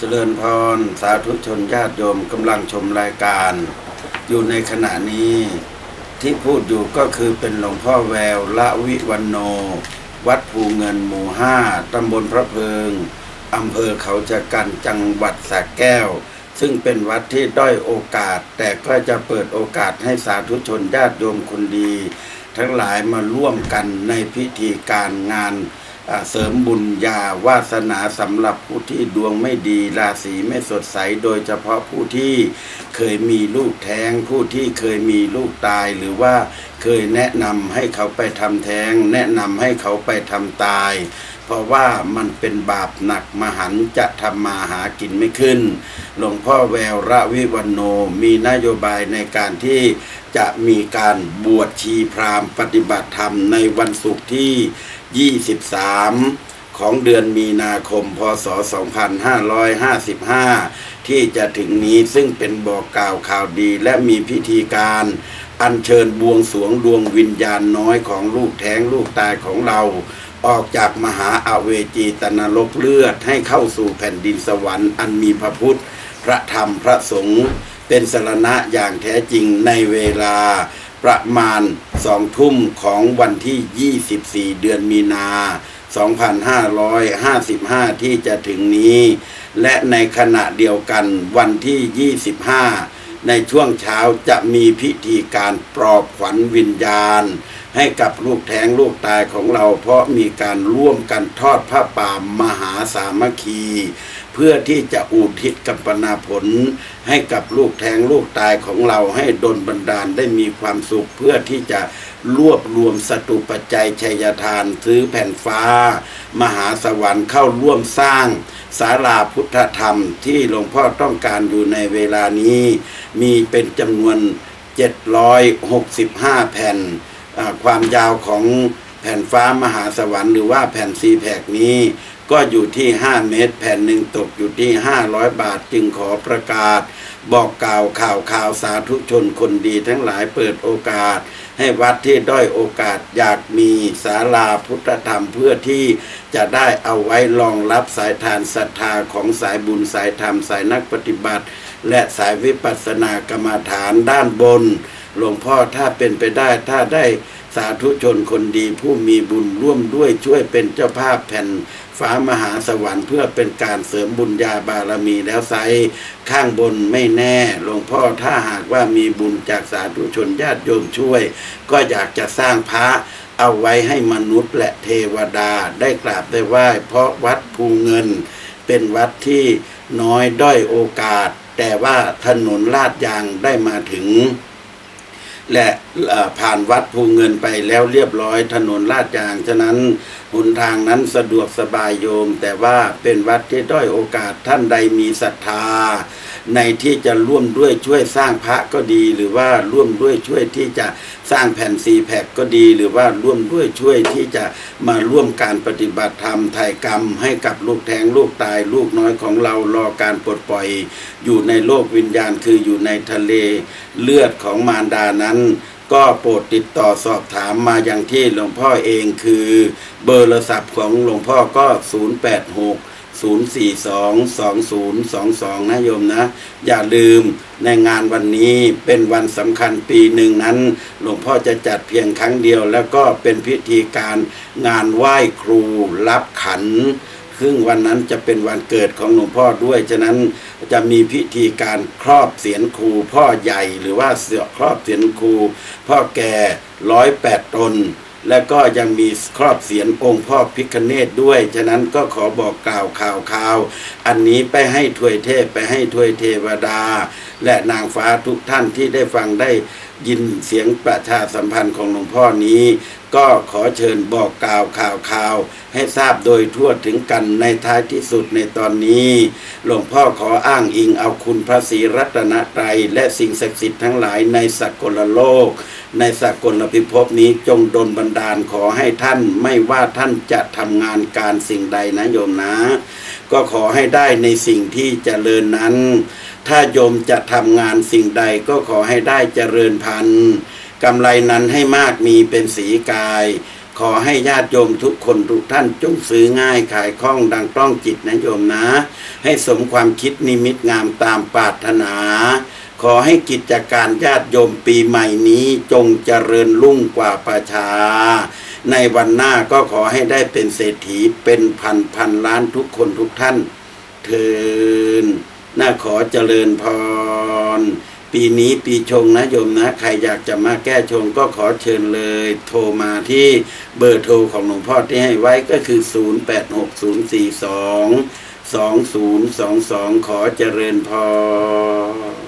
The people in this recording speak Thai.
เจริญพร สาธุชนญาติโยมกำลังชมรายการ อยู่ในขณะนี้ ที่พูดอยู่ก็คือเป็นหลวงพ่อแววละวิวันโน วัดภูเงินหมู่ห้าตำบลพระเพิงอำเภอเขาจะกันจังหวัดสระแก้ว ซึ่งเป็นวัดที่ด้อยโอกาส แต่ก็จะเปิดโอกาสให้สาธุชนญาติโยมคนดี ทั้งหลายมาร่วมกันในพิธีการงาน เสริมบุญญาวาสนาสำหรับผู้ที่ดวงไม่ดีราศีไม่สดใส โดยเฉพาะผู้ที่เคยมีลูกแท้ง ผู้ที่เคยมีลูกตายหรือว่าเคยแนะนำให้เขาไปทำแท้ง แนะนำให้เขาไปทำตาย เพราะว่ามันเป็นบาปหนักมหันจะทำมาหากินไม่ขึ้น หลวงพ่อแววระวิวันโนมีนโยบายในการที่จะมีการบวชชีพราหมณ์ปฏิบัติธรรมในวันศุกร์ที่ 23ของเดือนมีนาคม พศ 2555 ที่จะถึงนี้ซึ่งเป็นบอกกล่าวข่าวดีและมีพิธีการ อัญเชิญบวงสรวงดวงวิญญาณน้อยของลูกแท้งลูกตายของเรา ออกจากมหาอาเวจีตนรกเลือดให้เข้าสู่แผ่นดินสวรรค์อันมีพระพุทธ พระธรรมพระสงฆ์เป็นสรณะอย่างแท้จริงในเวลาประมาณสองทุ่มของวันที่ 24 เดือนมีนา 2555 ที่จะถึงนี้ และในขณะเดียวกันวันที่ 25 ในช่วงเช้าจะมีพิธีการปลอบขวัญวิญญาณ ให้กับลูกแท้งลูกตายของเรา เพราะมีการร่วมกันทอดผ้าป่ามหาสามัคคี เพื่อที่จะอุทิศกัมปนาผล ให้กับลูกแท้งลูกตายของเราให้ดลบันดาลได้มีความสุขเพื่อที่จะ รวบรวมสตุปัจจัยชัยทาน ซื้อแผ่นฟ้า มหาสวรรค์เข้าร่วมสร้างศาลาพุทธธรรมที่หลวงพ่อต้องการอยู่ในเวลานี้ มีเป็นจำนวน 765 แผ่น ความยาวของแผ่นฟ้ามหาสวรรค์หรือว่าแผ่นซีแพกนี้ ก็อยู่ที่ 5 เมตร แผ่นหนึ่งตกอยู่ที่ 500 บาทจึงขอประกาศ บอกกล่าวข่าวข่าวสาธุชนคนดีทั้งหลายเปิดโอกาส ให้วัดที่ด้อยโอกาสอยากมีศาลาพุทธธรรมเพื่อที่จะได้เอาไว้รองรับสายทานศรัทธาของสายบุญสายธรรมสายนักปฏิบัติ และสายวิปัสสนากรรมฐานด้านบน หลวงพ่อถ้าเป็นไปได้ถ้าได้สาธุชนคนดีผู้มีบุญร่วมด้วยช่วยเป็นเจ้าภาพแผ่นฟ้ามหาสวรรค์เพื่อเป็นการเสริมบุญญาบารมีแล้วไซข้างบนไม่แน่หลวงพ่อถ้าหากว่ามีบุญจากสาธุชนญาติโยมช่วย ก็อยากจะสร้างพระเอาไว้ให้มนุษย์และเทวดาได้กราบได้ไหว้เพราะวัดภูเงิน เป็นวัดที่น้อยด้อยโอกาส แต่ว่าถนนลาดยางได้มาถึง และผ่านวัดภูเงินไปแล้วเรียบร้อยถนนลาดยาง ฉะนั้นหนทางนั้นสะดวกสบายโยม แต่ว่าเป็นวัดที่ด้อยโอกาสท่านใดมีศรัทธา ในที่จะร่วมด้วยช่วยสร้างพระก็ดี หรือว่าร่วมด้วยช่วยที่จะสร้างแผ่นซีแพคก็ดี หรือว่าร่วมด้วยช่วยที่จะมาร่วมการปฏิบัติธรรมไถ่กรรม ให้กับลูกแทงลูกตายลูกน้อยของเรารอการปลดปล่อย อยู่ในโลกวิญญาณคืออยู่ในทะเลเลือดของมารดานั้น ก็โปรดติดต่อสอบถามมาอย่างที่หลวงพ่อเองคือ เบอร์โทรศัพท์ของหลวงพ่อก็ 086 042 2022นะโยมนะ อย่าลืมในงานวันนี้เป็นวันสำคัญปีหนึ่งนั้น หลวงพ่อจะจัดเพียงครั้งเดียว แล้วก็เป็นพิธีการงานไหว้ครูรับขันซึ่งวันนั้นจะเป็นวันเกิดของหลวงพ่อด้วย ฉะนั้นจะมีพิธีการครอบเสียนครูพ่อใหญ่หรือว่าเสือครอบเสียนครู พ่อแก่ร้อยแปดตน และก็ยังมีครอบเสียนองค์พ่อพิคเนตด้วย ฉะนั้นก็ขอบอกกล่าวข่าวข่าว อันนี้ไปให้ถวยเทพไปให้ถวยเทวดา และนางฟ้าทุกท่านที่ได้ฟังได้ยินเสียงประชาสัมพันธ์ของหลวงพ่อนี้ ก็ขอเชิญบอกกล่าวข่าวข่าว ให้ทราบโดยทั่วถึงกันในท้ายที่สุดในตอนนี้ หลวงพ่อขออ้างอิงเอาคุณพระศรีรัตนตรัยและสิ่งศักดิ์สิทธิ์ทั้งหลายในสักกลโลกในสากลพิภพนี้จงดลบันดาลขอให้ท่านไม่ว่าท่านจะทำงานการสิ่งใดนะโยมนะ ก็ขอให้ได้ในสิ่งที่เจริญนั้น ถ้าโยมจะทำงานสิ่งใดก็ขอให้ได้เจริญพันกำไรนั้นให้มากมีเป็นสีกาย ขอให้ญาติโยมทุกคนทุกท่านจงซื้อง่ายขายคล่องดังต้องจิตนะโยมนะ ให้สมความคิดนิมิตงามตามปรารถนา ขอให้กิจการญาติโยมปีใหม่นี้จงเจริญรุ่งกว่าประชา ในวันหน้าก็ขอให้ได้เป็นเศรษฐีเป็นพันพันล้านทุกคนทุกท่านเทินน่าขอเจริญพร ปีนี้ปีชงนะโยมนะ ใครอยากจะมาแก้ชงก็ขอเชิญเลย โทรมาที่เบอร์โทรของหลวงพ่อที่ให้ไว้ก็คือ 086042 2022 ขอเจริญพร